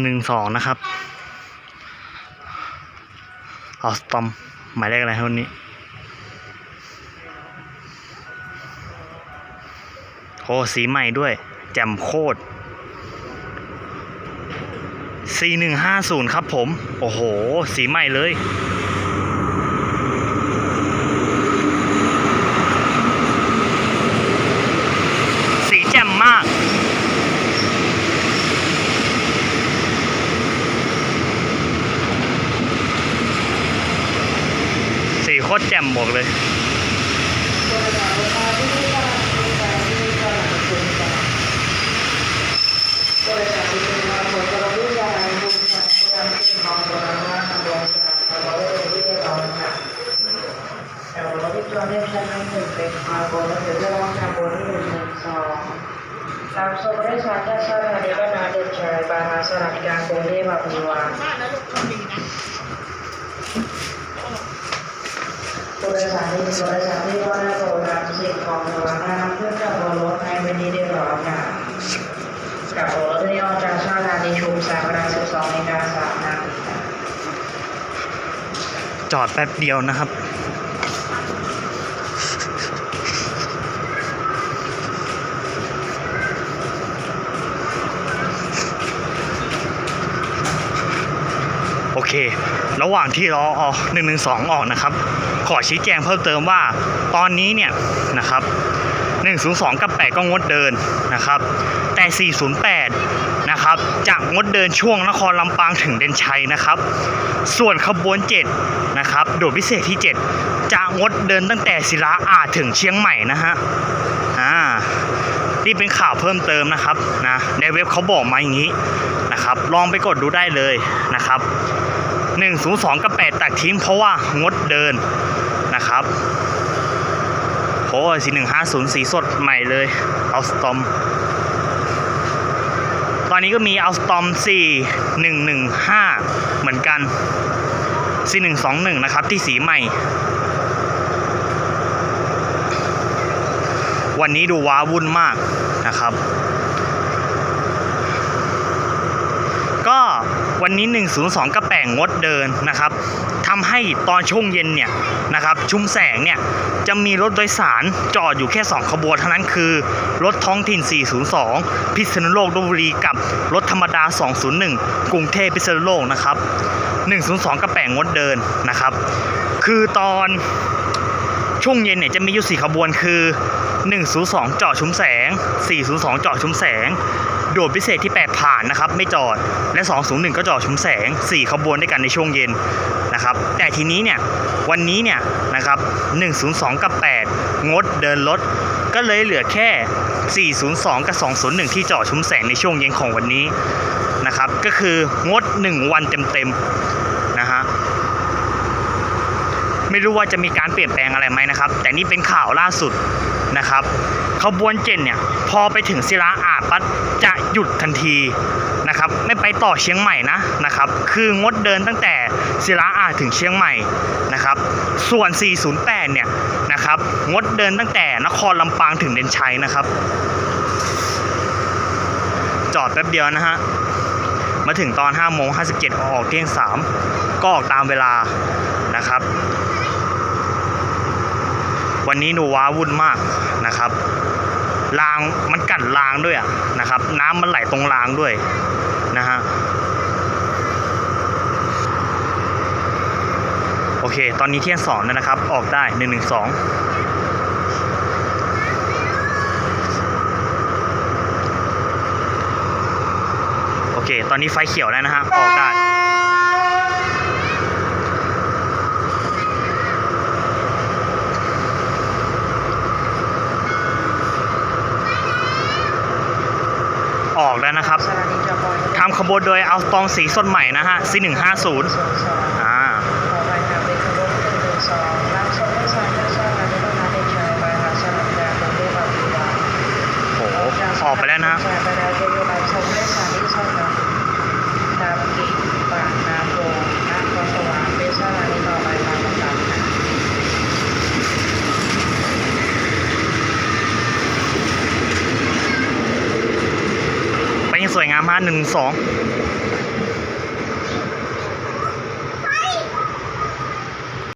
หนึ่งสองนะครับ เอาสตอม หมายเลขอะไรครับวันนี้โอ้สีใหม่ด้วย แจ่มโคตร 4150 ครับผม โอ้โห สีใหม่เลย สีแจ่มมาก สีโคตรแจ่ มบอกเลย ตามโซบริษัทท่าชาตินิก็นาเดินชัยบางนาสถานการกรุงเทพอภิวัต บริษัทนี้เป็นบริษัทที่ว่าได้โปรแกรมสิ่งของสาธารณะเพื่อกับรถให้เป็นที่เรียบร้อค่ะกับรถที่ออกจากชาตินิชุมสามเวลา12นาฬิกามนาทีจอดแป๊บเดียวนะครับ เค ระหว่างที่รอออก112ออกนะครับ ขอชี้แจงเพิ่มเติมว่า ตอนนี้เนี่ยนะครับ102 กับ 8 ก็งดเดินนะครับ แต่ 408 นะครับจะงดเดินช่วงนครลำปางถึงเด่นชัยนะครับ ส่วนขบวน 7 นะครับ โดดพิเศษที่ 7 จะงดเดินตั้งแต่ศิลาอาจถึงเชียงใหม่นะฮะ อ่า นี่เป็นข่าวเพิ่มเติมนะครับนะ ในเว็บเขาบอกมาอย่างนี้นะครับ ลองไปกดดูได้เลยนะครับ 102 กับ 8 ตัดทิ้งเพราะว่างดเดินนะครับโอ้ยสี150สีสดใหม่เลยเอาสตอมตอนนี้ก็มีเอาสตอม4115เหมือนกัน4121นะครับที่สีใหม่ วันนี้ดูว้าวุ่นมากนะครับ ก็ วันนี้ 102 กระแป่งงดเดินนะครับทำให้ตอนช่วงเย็นเนี่ยนะครับชุมแสงเนี่ยจะมีรถโดยสารจอดอยู่แค่ 2 ขบวนเท่านั้นคือ รถท้องถิ่น 402 พิษณุโลกลพบุรีกับรถธรรมดา 201 กรุงเทพพิษณุโลกนะครับ 102 กระแป่งงดเดินนะครับ คือตอน ช่วงเย็นเนี่ยจะมีอยู่สี่ขบวนคือ 102 จอดชุมแสง 402 จอดชุมแสง โดดพิเศษที่ 8 ผ่านนะครับ ไม่จอด และ 201 ก็จอดชุมแสง 4 ขบวนด้วยกันในช่วงเย็นนะครับ แต่ทีนี้เนี่ย วันนี้เนี่ยนะครับ 102 กับ 8 งดเดินรถ ก็เลยเหลือแค่ 402 กับ 201 ที่จอดชุมแสงในช่วงเย็นของวันนี้นะครับ ก็คืองด 1 วันเต็มๆนะฮะ ไม่รู้ว่าจะมีการเปลี่ยนแปลงอะไรไหมนะครับ แต่นี่เป็นข่าวล่าสุดนะครับขบวนเจนเนี่ยพอไปถึงศิลาอาดปั๊บจะหยุดทันทีนะครับ ไม่ไปต่อเชียงใหม่นะนะครับ คืองดเดินตั้งแต่ศิลาอาดถึงเชียงใหม่นะครับ ส่วน 408 เนี่ยนะครับงดเดินตั้งแต่นครลำปางถึงเด่นชัยนะครับ จอดแป๊บเดียวนะฮะมาถึงตอน5โมง57ออกเที่ยง 3 ก็ออกตามเวลา นะครับ วันนี้หนูว้าวุ่นมากนะครับรางมันกัดรางด้วยอะนะครับ น้ำมันไหลตรงรางด้วยนะฮะโอเค ตอนนี้เที่ยงสองแล้วนะครับ ออกได้หนึ่งหนึ่งสองโอเค ตอนนี้ไฟเขียวแล้วนะฮะ ออกได้ ออกแล้วนะครับทำขบวนโดยเอาตองสีสดใหม่นะฮะ C 1 5 0 อ่า ขอไปทางเป็นขบวน112รับส่งผู้โดยสารท่าชาตินิก็นาเดินชัยบางนาสถานการกรุงเทพอภิวัต โห ออกไปแล้วนะฮะ ไปแล้วจะอยู่ในชมได้สถานีสองนะตามกิ่งปากน้ำโพน้ำคอนสวรรค์เป็นสถานีต่อไปทางลำดับค่ะ ไปยังส วยงามมากหนึ่งสอง